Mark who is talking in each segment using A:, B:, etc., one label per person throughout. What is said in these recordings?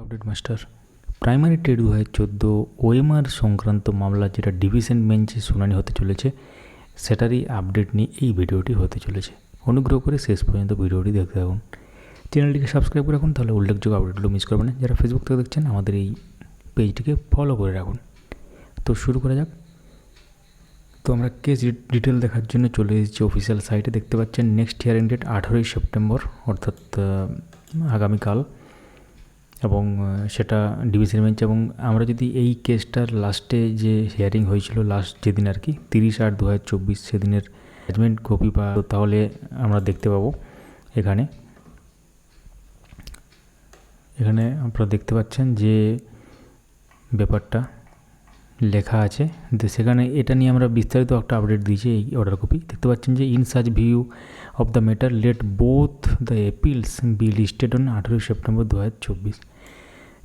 A: Update master primary TET দু হাজার চোদ্দ ওএমআর সংক্রান্ত মামলা, যেটা ডিভিশন বেঞ্চে শুনানি হতে চলেছে। সেটারই আপডেট নিয়ে এই ভিডিওটি হতে চলেছে। অনুগ্রহ করে শেষ পর্যন্ত ভিডিওটি দেখতে থাকুন। চ্যানেলটিকে সাবস্ক্রাইব করে রাখুন, তাহলে উল্লেখযোগ্য আপডেটগুলো মিস করবেন না। যারা ফেসবুক থেকে দেখছেন, আমাদের এই পেজটিকে ফলো করে রাখুন। তো শুরু করা যাক। তো আমরা কেস ডিটেল দেখার জন্য চলে এসেছি অফিসিয়াল সাইটে দেখতে পাচ্ছেন নেক্সট হিয়ারিং ডেট আঠারোই সেপ্টেম্বর, অর্থাৎ আগামীকাল। এবং সেটা ডিভিশন বেঞ্চ এবং আমরা যদি এই কেসটার লাস্টে যে হিয়ারিং হয়েছিল লাস্ট যেদিন আর কি, তিরিশ আট দু হাজার চব্বিশ সেদিনের জাজমেন্ট কপি পা তাহলে আমরা দেখতে পাবো এখানে। এখানে আপনারা দেখতে পাচ্ছেন যে ব্যাপারটা লেখা আছে। সেখানে এটা নিয়ে আমরা বিস্তারিত একটা আপডেট দিয়েছি এই অর্ডার কপি দেখতে পাচ্ছেন যে in such view of the matter let both the appeals be listed on আঠেরোই সেপ্টেম্বর দু হাজার চব্বিশ।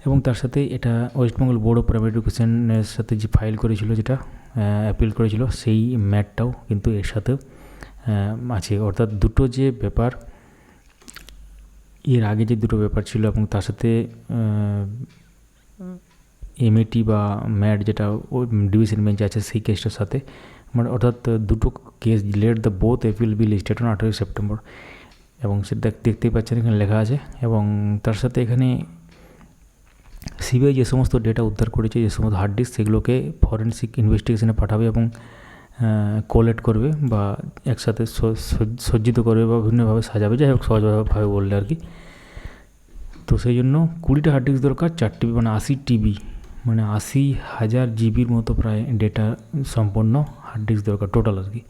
A: এবং তার সাথে এটা ওয়েস্টবেঙ্গল বোর্ড অফ প্রাইমারি এডুকেশনের সাথে যে ফাইল করেছিল যেটা অ্যাপিল করেছিল সেই ম্যাটটাও কিন্তু এর আহ, আছে। অর্থাৎ দুটো যে ব্যাপার এর আগে যে দুটো ব্যাপার ছিল এবং তার সাথে এমএটি বা ম্যাট যেটা ওই ডিভিশন বেঞ্চে আছে সেই কেসটার সাথে মানে অর্থাৎ দুটো case let the both appeal be listed on আঠেরোই সেপ্টেম্বর এবং সেটা দেখতেই পাচ্ছেন এখানে লেখা আছে এবং তার সাথে এখানে সিবিআই যে সমস্ত ডেটা উদ্ধার করেছে, যে সমস্ত হার্ড ডিস্ক সেগুলোকে ফরেন্সিক ইনভেস্টিগেশনে পাঠাবে এবং কোলেক্ট করবে বা একসাথে সজ্জিত করবে বা বিভিন্নভাবে সাজাবে, যাই হোক সহজভাবে বললে আর কি। তো সেই জন্য কুড়িটা হার্ড ডিস্ক দরকার চার টিবি মানে আশি টিবি মানে আশি হাজার জিবির মতো প্রায় ডেটা সম্পন্ন হার্ড ডিস্ক দরকার টোটাল আর কি।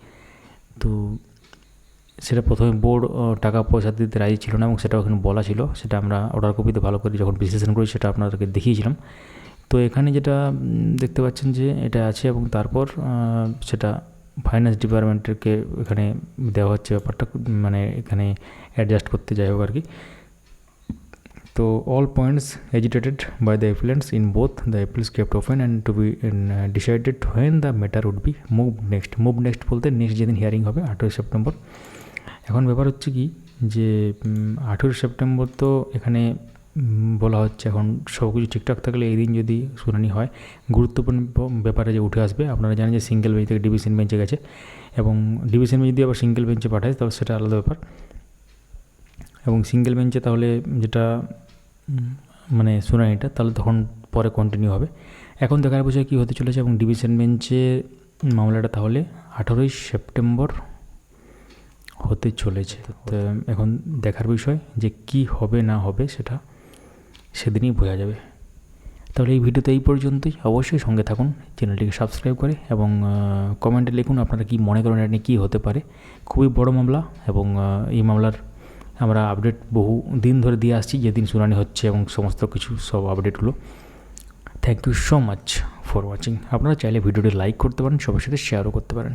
A: তো সেটা প্রথমে বোর্ড টাকা পয়সা দিতে রাজি ছিল না এবং সেটা ওখানে বলা ছিল। সেটা আমরা অর্ডার কপিতে ভালো করে যখন বিশ্লেষণ করি সেটা আপনাদেরকে দেখিয়েছিলাম। তো এখানে যেটা দেখতে পাচ্ছেন যে এটা আছে এবং তারপর সেটা ফাইন্যান্স ডিপার্টমেন্টকে এখানে দেওয়া হচ্ছে ব্যাপারটা মানে এখানে অ্যাডজাস্ট করতে যাই হোক আর কি তো all points agitated by the appellants in both the appeals kept open and to be decided when the matter would be move next move next বলতে নেক্সট যেদিন হিয়ারিং হবে, আঠেরোই সেপ্টেম্বর। এখন ব্যাপার হচ্ছে কি যে আঠেরোই সেপ্টেম্বর তো এখানে বলা হচ্ছে এখন সব কিছু ঠিকঠাক থাকলে এই দিন যদি শুনানি হয়, গুরুত্বপূর্ণ ব্যাপারে যে উঠে আসবে, আপনারা জানেন যে সিঙ্গেল বেঞ্চ থেকে ডিভিশন বেঞ্চে গেছে এবং ডিভিশন বেঞ্চ যদি আবার সিঙ্গেল বেঞ্চে পাঠায় তবে সেটা আলাদা ব্যাপার। এবং সিঙ্গেল বেঞ্চে তাহলে যেটা মানে শুনানিটা, তাহলে তখন পরে কন্টিনিউ হবে। এখন দেখার বিষয় কী হতে চলেছে এবং ডিভিশন বেঞ্চে মামলাটা তাহলে আঠারোই সেপ্টেম্বর হতে চলেছে। তো এখন দেখার বিষয় যে কি হবে না হবে সেটা সেদিনই বোঝা যাবে। তাহলে এই ভিডিওতে এই পর্যন্তই। অবশ্যই সঙ্গে থাকুন চ্যানেলটিকে সাবস্ক্রাইব করে এবং কমেন্টে লিখুন আপনারা কি মনে করেন এটা নিয়ে কী হতে পারে। খুবই বড় মামলা এবং এই মামলার আমরা আপডেট বহু দিন ধরে দিয়ে আসছি। যেদিন শুনানি হচ্ছে এবং সমস্ত কিছু সব আপডেটগুলো thank you so much for watching আপনারা চাইলে ভিডিওটি লাইক করতে পারেন সবার সাথে শেয়ারও করতে পারেন।